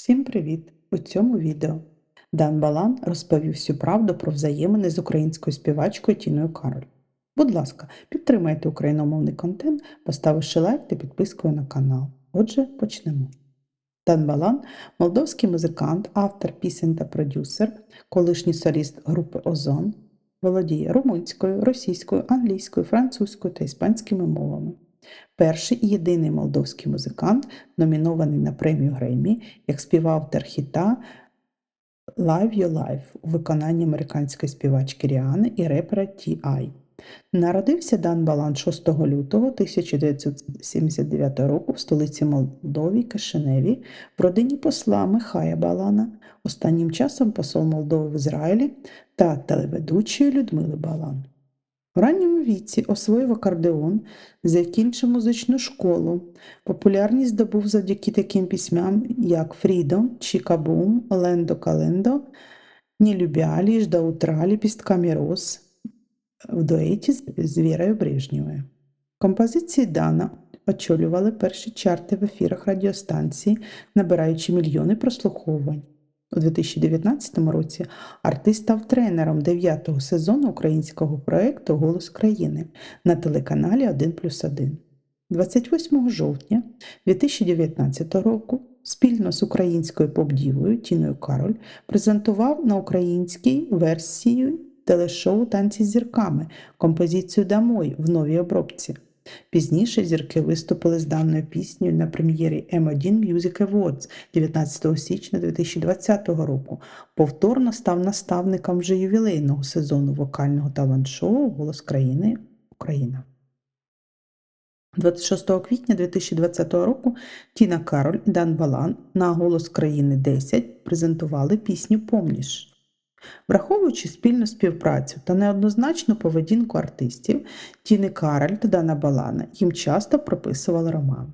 Всім привіт! У цьому відео Дан Балан розповів всю правду про взаємини з українською співачкою Тіною Кароль. Будь ласка, підтримайте україномовний контент, поставивши лайк та підпискою на канал. Отже, почнемо. Дан Балан молдовський музикант, автор пісень та продюсер, колишній соліст групи Озон, володіє румунською, російською, англійською, французькою та іспанськими мовами. Перший і єдиний молдовський музикант, номінований на премію Греммі як співавтор хіта Live Your Life у виконанні американської співачки Ріани і репера T.I. Народився Дан Балан 6 лютого 1979 року в столиці Молдові Кишиневі в родині посла Михая Балана, останнім часом посол Молдови в Ізраїлі та телеведучої Людмили Балан. У ранньому віці освоїв акордеон, закінчив музичну школу. Популярність здобув завдяки таким пісьмам, як Фрідом, Чікабум, Лендо Календо, «Не любя лиш до утра, ліпістками роз в дуеті з Вірою Брежнєвою. Композиції Дана очолювали перші чарти в ефірах радіостанції, набираючи мільйони прослуховувань. У 2019 році артист став тренером 9-го сезону українського проєкту Голос країни на телеканалі 1 плюс 1. 28 жовтня 2019 року спільно з українською поп-дівою Тіною Кароль презентував на українській версії телешоу Танці з зірками композицію Дамой в новій обробці. Пізніше зірки виступили з даною піснею на прем'єрі M1 Music Awards 19 січня 2020 року. Повторно став наставником вже ювілейного сезону вокального талант-шоу Голос країни Україна. 26 квітня 2020 року Тіна Кароль і Дан Балан на Голос країни 10 презентували пісню Помніш. Враховуючи спільну співпрацю та неоднозначну поведінку артистів, Тіни Кароль та Дана Балана їм часто прописували роман.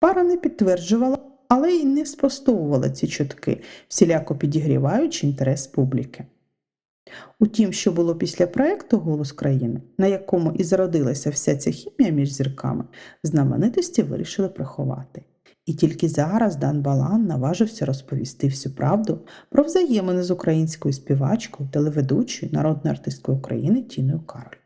Пара не підтверджувала, але й не спростовувала ці чутки, всіляко підігріваючи інтерес публіки. Утім, що було після проєкту Голос країни, на якому і зародилася вся ця хімія між зірками, знаменитості вирішили приховати. І тільки зараз Дан Балан наважився розповісти всю правду про взаємини з українською співачкою, телеведучою, народною артисткою України Тіною Кароль.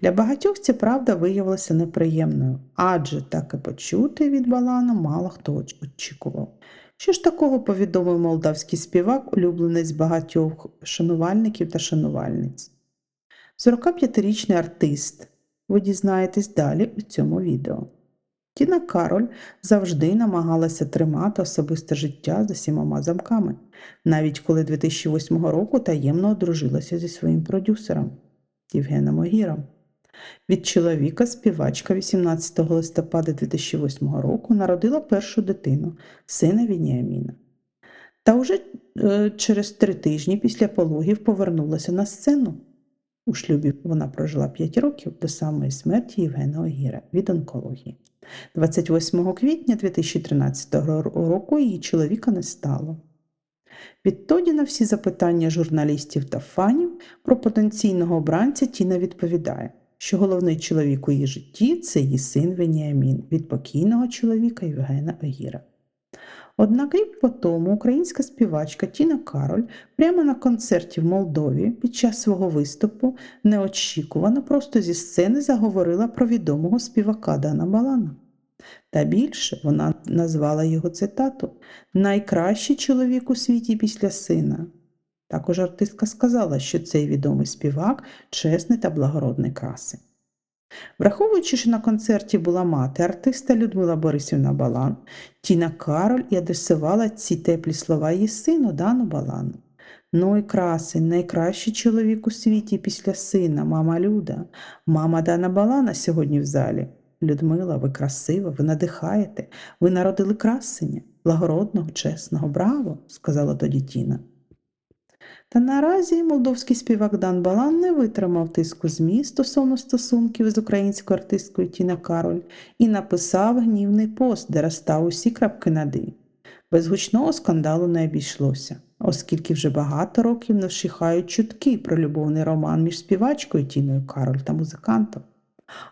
Для багатьох ця правда виявилася неприємною, адже так і почути від Балана мало хто очікував. Що ж такого повідомив молдавський співак, улюбленець багатьох шанувальників та шанувальниць? 45-річний артист. Ви дізнаєтесь далі у цьому відео. Тіна Кароль завжди намагалася тримати особисте життя за сімома замками, навіть коли 2008 року таємно одружилася зі своїм продюсером Євгеном Огіром. Від чоловіка співачка 18 листопада 2008 року народила першу дитину, сина Вініаміна. Та вже е, через три тижні після пологів повернулася на сцену. У шлюбі вона прожила 5 років до самої смерті Євгена Огіра від онкології. 28 квітня 2013 року її чоловіка не стало. Відтоді на всі запитання журналістів та фанів про потенційного обранця Тіна відповідає, що головний чоловік у її житті це її син Веніамін від покійного чоловіка Євгена Огіра. Однак рік по тому українська співачка Тіна Кароль прямо на концерті в Молдові під час свого виступу неочікувано просто зі сцени заговорила про відомого співака Дана Балана. Та більше вона назвала його цитату Найкращий чоловік у світі після сина. Також артистка сказала, що цей відомий співак чесний та благородний краси. Враховуючи, що на концерті була мати артиста Людмила Борисівна Балан, Тіна Кароль і адресувала ці теплі слова її сину Дану Балану. Ну і красень, найкращий чоловік у світі після сина, мама Люда, мама Дана Балана сьогодні в залі. Людмила, ви красива, ви надихаєте, ви народили красення, благородного, чесного, браво, сказала тоді Тіна. Та наразі молдовський співак Дан Балан не витримав тиску ЗМІ стосовно стосунків з українською артисткою Тіна Кароль і написав гнівний пост, де розстав усі крапки над «і». Без гучного скандалу не обійшлося, оскільки вже багато років не вщихають чутки про любовний роман між співачкою Тіною Кароль та музикантом.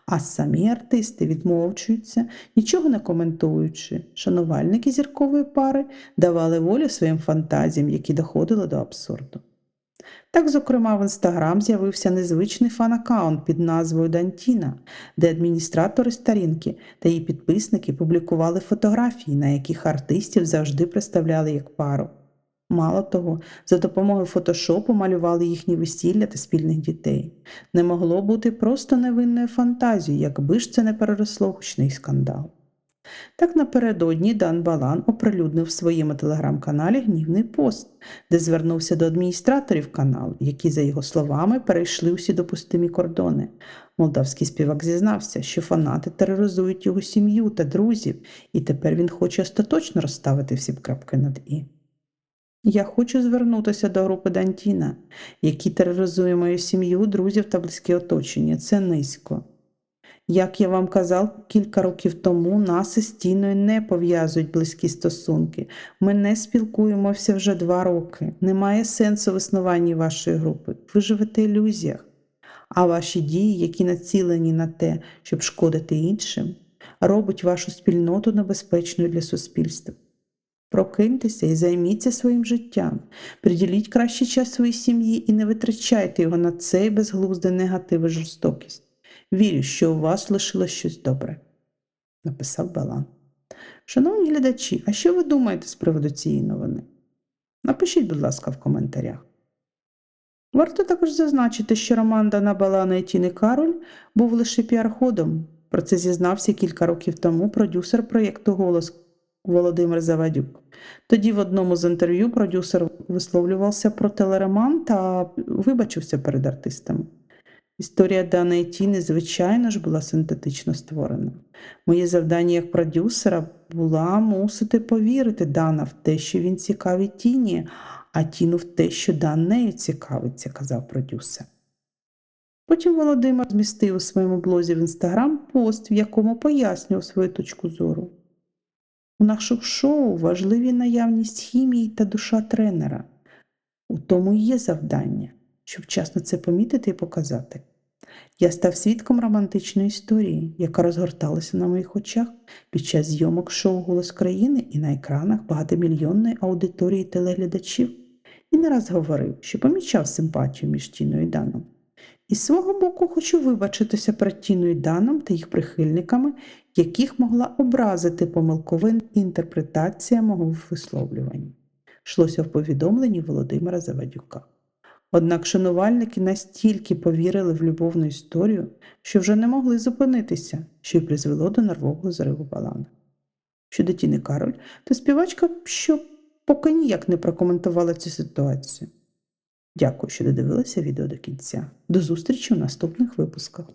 А самі артисти відмовчуються, нічого не коментуючи. Шанувальники зіркової пари давали волю своїм фантазіям, які доходили до абсурду. Так, зокрема, в інстаграм з'явився незвичний фан-аккаунт під назвою Дантіна, де адміністратори сторінки та її підписники публікували фотографії, на яких артистів завжди представляли як пару. Мало того, за допомогою фотошопу малювали їхні весілля та спільних дітей. Не могло бути просто невинною фантазією, якби ж це не переросло гучний скандал. Так напередодні Дан Балан оприлюднив в своєму телеграм-каналі гнівний пост, де звернувся до адміністраторів каналу, які, за його словами, перейшли усі допустимі кордони. Молдавський співак зізнався, що фанати тероризують його сім'ю та друзів, і тепер він хоче остаточно розставити всі крапки над і. Я хочу звернутися до групи Дантіна, які тероризує мою сім'ю, друзів та близьке оточення. Це низько. Як я вам казав кілька років тому, нас із Тіною не пов'язують близькі стосунки. Ми не спілкуємося вже два роки. Немає сенсу в існуванні вашої групи. Ви живете в ілюзіях. А ваші дії, які націлені на те, щоб шкодити іншим, робить вашу спільноту небезпечною для суспільства. Прокиньтеся і займіться своїм життям. Приділіть кращий час своїй сім'ї і не витрачайте його на цей безглуздий негатив і жорстокість. Вірю, що у вас лишилось щось добре, написав Балан. Шановні глядачі, а що ви думаєте з приводу цієї новини? Напишіть, будь ласка, в коментарях. Варто також зазначити, що роман Дана Балана і Тіни Кароль був лише піар-ходом. Про це зізнався кілька років тому продюсер проєкту Голос Володимир Завадюк. Тоді в одному з інтерв'ю продюсер висловлювався про телероман та вибачився перед артистами. Історія Дана і Тіни, звичайно ж, була синтетично створена. Моє завдання як продюсера була мусити повірити Дана в те, що він цікавий Тіні, а Тіну в те, що Дан нею цікавиться, казав продюсер. Потім Володимир змістив у своєму блозі в інстаграм пост, в якому пояснював свою точку зору. У наших шоу важливі наявність хімії та душа тренера. У тому і є завдання, щоб вчасно це помітити і показати. Я став свідком романтичної історії, яка розгорталася на моїх очах під час зйомок шоу Голос країни і на екранах багатомільйонної аудиторії телеглядачів, і не раз говорив, що помічав симпатію між Тіною і Даном. І з свого боку хочу вибачитися перед Тіною Даном та їх прихильниками, яких могла образити помилкова інтерпретація мого висловлювання. Йшлося в повідомленні Володимира Завадюка. Однак шанувальники настільки повірили в любовну історію, що вже не могли зупинитися, що й призвело до нервового зриву балана. Щодо Тіни Кароль, то співачка, що поки ніяк не прокоментувала цю ситуацію. Дякую, що додивилися відео до кінця. До зустрічі у наступних випусках.